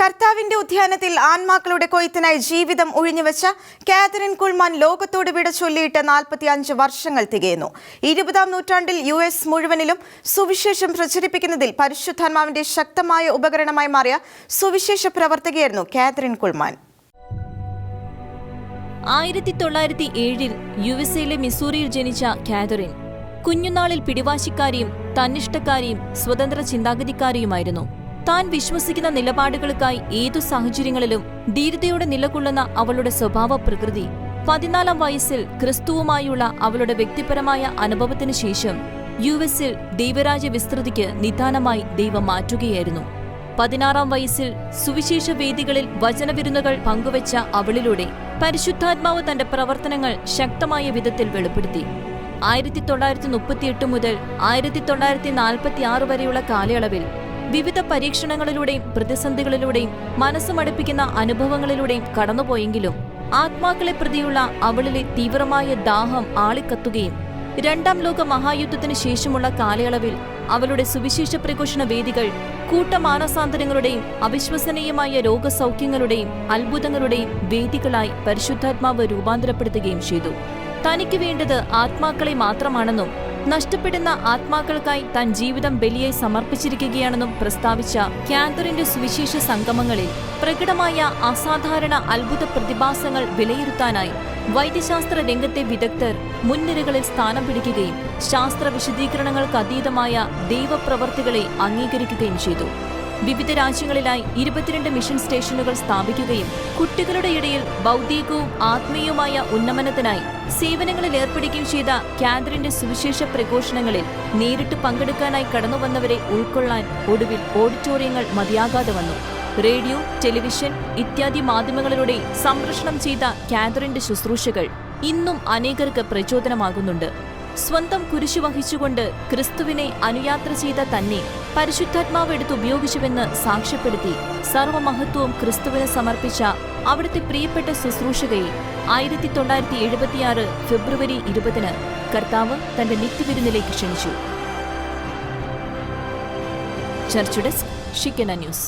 കർത്താവിന്റെ ഉദ്യാനത്തിൽ ആൺമാക്കളുടെ കൊയ്ത്തിനായി ജീവിതം ഒഴിഞ്ഞുവെച്ച കാതറിൻ കുൾമാൻ ലോകത്തോട് വിട ചൊല്ലിയിട്ട് നാൽപ്പത്തി അഞ്ച് വർഷങ്ങൾ തികയുന്നു. ഇരുപതാം നൂറ്റാണ്ടിൽ യു എസ് മുഴുവനിലും സുവിശേഷം പ്രചരിപ്പിക്കുന്നതിൽ പരിശുദ്ധാത്മാവിന്റെ ശക്തമായ ഉപകരണമായി മാറിയ സുവിശേഷ പ്രവർത്തകയായിരുന്നു കാതറിൻ കുൾമാൻ. ആയിരത്തി തൊള്ളായിരത്തി ഏഴിൽ യു എസ് എയിലെ മിസൂറിയിൽ ജനിച്ച കാതറിൻ കുഞ്ഞുനാളിൽ പിടിവാശിക്കാരിയും തന്നിഷ്ടക്കാരിയും സ്വതന്ത്ര ചിന്താഗതിക്കാരിയുമായിരുന്നു. താൻ വിശ്വസിക്കുന്ന നിലപാടുകൾക്കായി ഏതു സാഹചര്യങ്ങളിലും ധീരതയോടെ നിലകൊള്ളുന്ന അവളുടെ സ്വഭാവ പ്രകൃതി. പതിനാലാം വയസ്സിൽ ക്രിസ്തുവുമായുള്ള അവളുടെ വ്യക്തിപരമായ അനുഭവത്തിനു ശേഷം യു എസിൽ ദൈവരാജ്യ വിസ്തൃതിക്ക് നിദാനമായി ദൈവം മാറ്റുകയായിരുന്നു. പതിനാറാം വയസ്സിൽ സുവിശേഷ വേദികളിൽ വചനവിരുന്നുകൾ പങ്കുവച്ച അവളിലൂടെ പരിശുദ്ധാത്മാവ് തന്റെ പ്രവർത്തനങ്ങൾ ശക്തമായ വിധത്തിൽ വെളിപ്പെടുത്തി. ആയിരത്തി തൊള്ളായിരത്തി മുപ്പത്തിയെട്ട് മുതൽ ആയിരത്തി തൊള്ളായിരത്തി നാൽപ്പത്തി ആറ് വരെയുള്ള കാലയളവിൽ വിവിധ പരീക്ഷണങ്ങളിലൂടെയും പ്രതിസന്ധികളിലൂടെയും മനസ്സുമടുപ്പിക്കുന്ന അനുഭവങ്ങളിലൂടെയും കടന്നുപോയെങ്കിലും ആത്മാക്കളെ പ്രതിയുള്ള അവളിലെ തീവ്രമായ ദാഹം ആളിക്കത്തുകയും രണ്ടാം ലോക മഹായുദ്ധത്തിന് ശേഷമുള്ള കാലയളവിൽ അവളുടെ സുവിശേഷ പ്രഘോഷണ വേദികൾ കൂട്ടമാനസാന്തരങ്ങളുടെയും അവിശ്വസനീയമായ രോഗസൗഖ്യങ്ങളുടെയും അത്ഭുതങ്ങളുടെയും വേദികളായി പരിശുദ്ധാത്മാവ് രൂപാന്തരപ്പെടുത്തുകയും ചെയ്തു. തനിക്ക് വേണ്ടത് ആത്മാക്കളെ മാത്രമാണെന്നും നഷ്ടപ്പെടുന്ന ആത്മാക്കൾക്കായി താൻ ജീവിതം ബലിയായി സമർപ്പിച്ചിരിക്കുകയാണെന്നും പ്രസ്താവിച്ച കാന്തറിന്റെ സുവിശേഷ സംഗമങ്ങളിൽ പ്രകടമായ അസാധാരണ അത്ഭുത പ്രതിഭാസങ്ങൾ വിലയിരുത്താനായി വൈദ്യശാസ്ത്ര രംഗത്തെ വിദഗ്ധർ മുൻനിരകളിൽ സ്ഥാനം പിടിക്കുകയും ശാസ്ത്ര വിശദീകരണങ്ങൾക്ക് അതീതമായ ദൈവപ്രവർത്തികളെ അംഗീകരിക്കുകയും ചെയ്തു. വിവിധ രാജ്യങ്ങളിലായി ഇരുപത്തിരണ്ട് മിഷൻ സ്റ്റേഷനുകൾ സ്ഥാപിക്കുകയും കുട്ടികളുടെ ഇടയിൽ ബൗദ്ധികവും ആത്മീയവുമായ ഉന്നമനത്തിനായി സേവനങ്ങളിൽ ഏർപ്പെടുകയും ചെയ്ത കാതറിന്റെ സുവിശേഷ പ്രഘോഷണങ്ങളിൽ നേരിട്ട് പങ്കെടുക്കാനായി കടന്നുവന്നവരെ ഉൾക്കൊള്ളാൻ ഒടുവിൽ ഓഡിറ്റോറിയങ്ങൾ മതിയാകാതെ വന്നു. റേഡിയോ ടെലിവിഷൻ ഇത്യാദി മാധ്യമങ്ങളിലൂടെ സംപ്രഷണം ചെയ്ത കാതറിന്റെ ശുശ്രൂഷകൾ ഇന്നും അനേകർക്ക് പ്രചോദനമാകുന്നുണ്ട്. സ്വന്തം കുരിശു വഹിച്ചുകൊണ്ട് ക്രിസ്തുവിനെ അനുയാത്ര ചെയ്ത തന്നെ പരിശുദ്ധാത്മാവ് എടുത്ത് ഉപയോഗിച്ചുവെന്ന് സാക്ഷ്യപ്പെടുത്തി സർവമഹത്വവും ക്രിസ്തുവിന് സമർപ്പിച്ച അവിടുത്തെ പ്രിയപ്പെട്ട ശുശ്രൂഷകയെ ആയിരത്തി തൊള്ളായിരത്തി എഴുപത്തിയാറ് ഫെബ്രുവരി ഇരുപതിന് കർത്താവ് തന്റെ നിത്യവിരുന്നിലേക്ക് ക്ഷണിച്ചു. ചർച്ച് ഡെസ്ക് ഷിക്കന ന്യൂസ്.